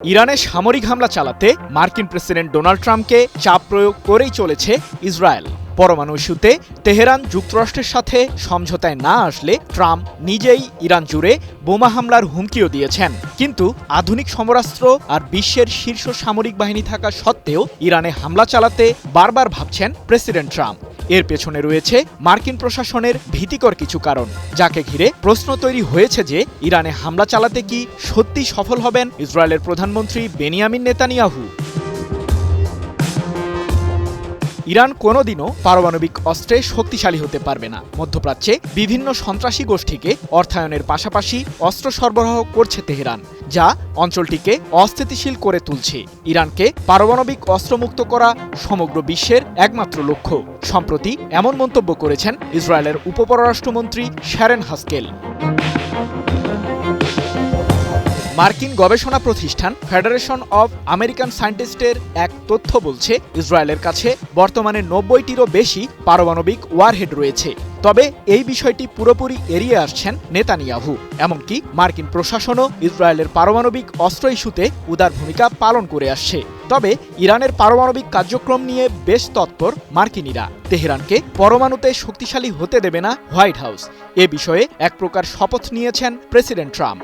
ইরানে সামরিক হামলা চালাতে মার্কিন প্রেসিডেন্ট ডোনাল্ড ট্রাম্পকে চাপ প্রয়োগ করেই চলেছে ইসরায়েল। পরমাণু ইস্যুতে তেহরান যুক্তরাষ্ট্রের সাথে সমঝোতায় না আসলে ট্রাম্প নিজেই ইরান জুড়ে বোমা হামলার হুমকিও দিয়েছেন। কিন্তু আধুনিক সমরাস্ত্র আর বিশ্বের শীর্ষ সামরিক বাহিনী থাকা সত্ত্বেও ইরানে হামলা চালাতে বারবার ভাবছেন প্রেসিডেন্ট ট্রাম্প। এর পেছনে রয়েছে মার্কিন প্রশাসনের ভীতিকর কিছু কারণ, যাকে ঘিরে প্রশ্ন তৈরি হয়েছে যে ইরানে হামলা চালাতে কি সত্যি সফল হবেন ইসরায়েলের প্রধানমন্ত্রী বেনিয়ামিন নেতানিয়াহু। ইরান কোনোদিনও পারমাণবিক অস্ত্রে শক্তিশালী হতে পারবে না। মধ্যপ্রাচ্যে বিভিন্ন সন্ত্রাসী গোষ্ঠীকে অর্থায়নের পাশাপাশি অস্ত্র সরবরাহ করছে তেহরান, যা অঞ্চলটিকে অস্থিতিশীল করে তুলছে। ইরানকে পারমাণবিক অস্ত্রমুক্ত করা সমগ্র বিশ্বের একমাত্র লক্ষ্য। সম্প্রতি এমন মন্তব্য করেছেন ইসরায়েলের উপপররাষ্ট্রমন্ত্রী শ্যারেন হাস্কেল। মার্কিন গবেষণা প্রতিষ্ঠান ফেডারেশন অব আমেরিকান সায়েন্টিস্টের এক তথ্য বলছে, ইসরায়েলের কাছে বর্তমানে নব্বইটিরও বেশি পারমাণবিক ওয়ারহেড রয়েছে। তবে এই বিষয়টি পুরোপুরি এড়িয়ে আসছেন নেতানিয়াহু। এমনকি মার্কিন প্রশাসনও ইসরায়েলের পারমাণবিক অস্ত্র ইস্যুতে উদার ভূমিকা পালন করে আসছে। তবে ইরানের পারমাণবিক কার্যক্রম নিয়ে বেশ তৎপর মার্কিনিরা। তেহরানকে পরমাণুতে শক্তিশালী হতে দেবে না হোয়াইট হাউস। এ বিষয়ে এক প্রকার শপথ নিয়েছেন প্রেসিডেন্ট ট্রাম্প।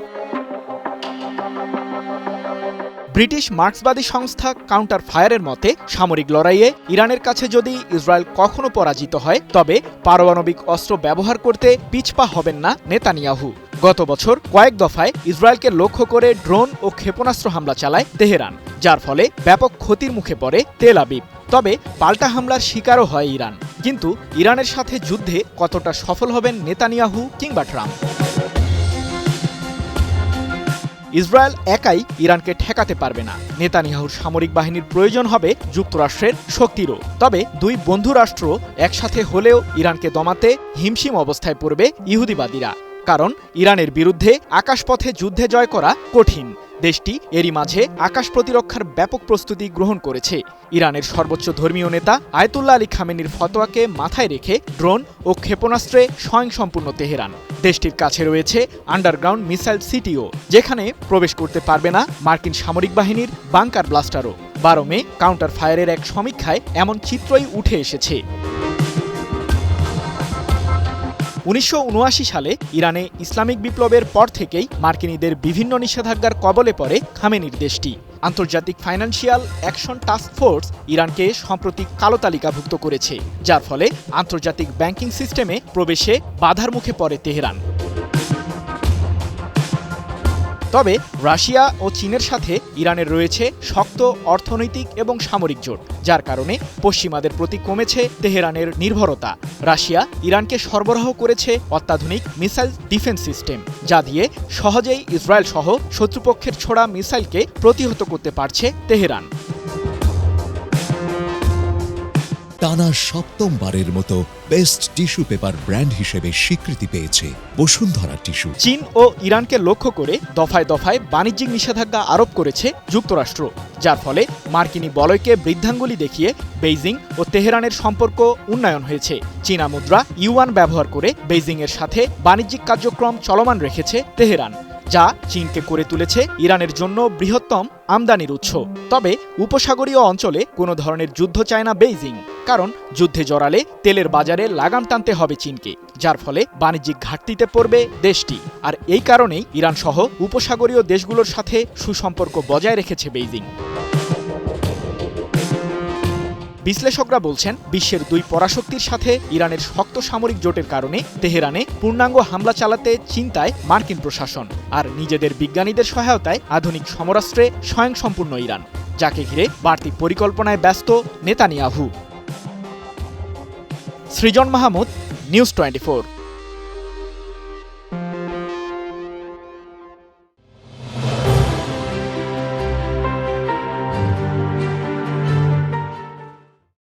ব্রিটিশ মার্ক্সবাদী সংস্থা কাউন্টার ফায়ারের মতে, সামরিক লড়াইয়ে ইরানের কাছে যদি ইসরায়েল কখনো পরাজিত হয়, তবে পারমাণবিক অস্ত্র ব্যবহার করতে পিছপা হবেন না নেতানিয়াহু। গত বছর কয়েক দফায় ইসরায়েলকে লক্ষ্য করে ড্রোন ও ক্ষেপণাস্ত্র হামলা চালায় তেহরান, যার ফলে ব্যাপক ক্ষতির মুখে পড়ে তেল আবিব। তবে পাল্টা হামলার শিকারও হয় ইরান। কিন্তু ইরানের সাথে যুদ্ধে কতটা সফল হবেন নেতানিয়াহু কিংবা ট্রাম্প? ইসরায়েল একাই ইরানকে ঠেকাতে পারবে না। নেতানিয়াহুর সামরিক বাহিনীর প্রয়োজন হবে যুক্তরাষ্ট্রের শক্তিরও। তবে দুই বন্ধু রাষ্ট্র একসাথে হলেও ইরানকে দমাতে হিমশিম অবস্থায় পড়বে ইহুদিবাদীরা। কারণ ইরানের বিরুদ্ধে আকাশপথে যুদ্ধে জয় করা কঠিন। দেশটি এরই মাঝে আকাশ প্রতিরক্ষার ব্যাপক প্রস্তুতি গ্রহণ করেছে। ইরানের সর্বোচ্চ ধর্মীয় নেতা আয়তুল্লাহ আলী খামেনির ফতোয়াকে মাথায় রেখে ড্রোন ও ক্ষেপণাস্ত্রে স্বয়ংসম্পূর্ণ তেহরান। দেশটির কাছে রয়েছে আন্ডারগ্রাউন্ড মিসাইল সিটিও, যেখানে প্রবেশ করতে পারবে না মার্কিন সামরিক বাহিনীর বাংকার ব্লাস্টারও। বারো মে কাউন্টার ফায়ারের এক সমীক্ষায় এমন চিত্রই উঠে এসেছে। উনিশশো উনআশি সালে ইরানে ইসলামিক বিপ্লবের পর থেকেই মার্কিনীদের বিভিন্ন নিষেধাজ্ঞার কবলে পড়ে খামেনির দেশটি। আন্তর্জাতিক ফাইন্যান্সিয়াল অ্যাকশন টাস্ক ফোর্স ইরানকে সম্প্রতি কালো তালিকাভুক্ত করেছে, যার ফলে আন্তর্জাতিক ব্যাংকিং সিস্টেমে প্রবেশে বাধার মুখে পড়ে তেহরান। তবে রাশিয়া ও চীনের সাথে ইরানের রয়েছে শক্ত অর্থনৈতিক এবং সামরিক জোট, যার কারণে পশ্চিমাদের প্রতি কমেছে তেহরানের নির্ভরতা। রাশিয়া ইরানকে সরবরাহ করেছে অত্যাধুনিক মিসাইল ডিফেন্স সিস্টেম, যা দিয়ে সহজেই ইসরায়েল সহ শত্রুপক্ষের ছোড়া মিসাইলকে প্রতিহত করতে পারছে তেহরান। টানা সপ্তমবারের মতো বেস্ট টিস্যু পেপার ব্র্যান্ড হিসেবে স্বীকৃতি পেয়েছে বসুন্ধরা টিস্যু। চীন ও ইরানকে লক্ষ্য করে দফায় দফায় বাণিজ্যিক নিষেধাজ্ঞা আরোপ করেছে যুক্তরাষ্ট্র, যার ফলে মার্কিনী বলয়কে বৃদ্ধাঙ্গুলি দেখিয়ে বেইজিং ও তেহরানের সম্পর্ক উন্নয়ন হয়েছে। চীনা মুদ্রা ইউয়ান ব্যবহার করে বেইজিংয়ের সাথে বাণিজ্যিক কার্যক্রম চলমান রেখেছে তেহরান। যা চীনকে করে তুলেছে ইরানের জন্য বৃহত্তম আমদানির উৎস। তবে উপসাগরীয় অঞ্চলে কোনো ধরনের যুদ্ধ চায় না বেইজিং, কারণ যুদ্ধে জড়ালে তেলের বাজারে লাগাম টানতে হবে চীনকে, যার ফলে বাণিজ্যিক ঘাটতিতে পড়বে দেশটি। আর এই কারণেই ইরান সহ উপসাগরীয় দেশগুলোর সাথে সুসম্পর্ক বজায় রেখেছে বেইজিং। বিশ্লেষকরা বলছেন, বিশ্বের দুই পরাশক্তির সাথে ইরানের শক্ত সামরিক জোটের কারণে তেহরানে পূর্ণাঙ্গ হামলা চালাতে চিন্তায় মার্কিন প্রশাসন আর নিজেদের বিজ্ঞানীদের সহায়তায় আধুনিক সমরাষ্ট্রে স্বয়ংসম্পূর্ণ ইরান, যাকে ঘিরে বাড়তি পরিকল্পনায় ব্যস্ত Netanyahu. Srijan Mahmud, news twenty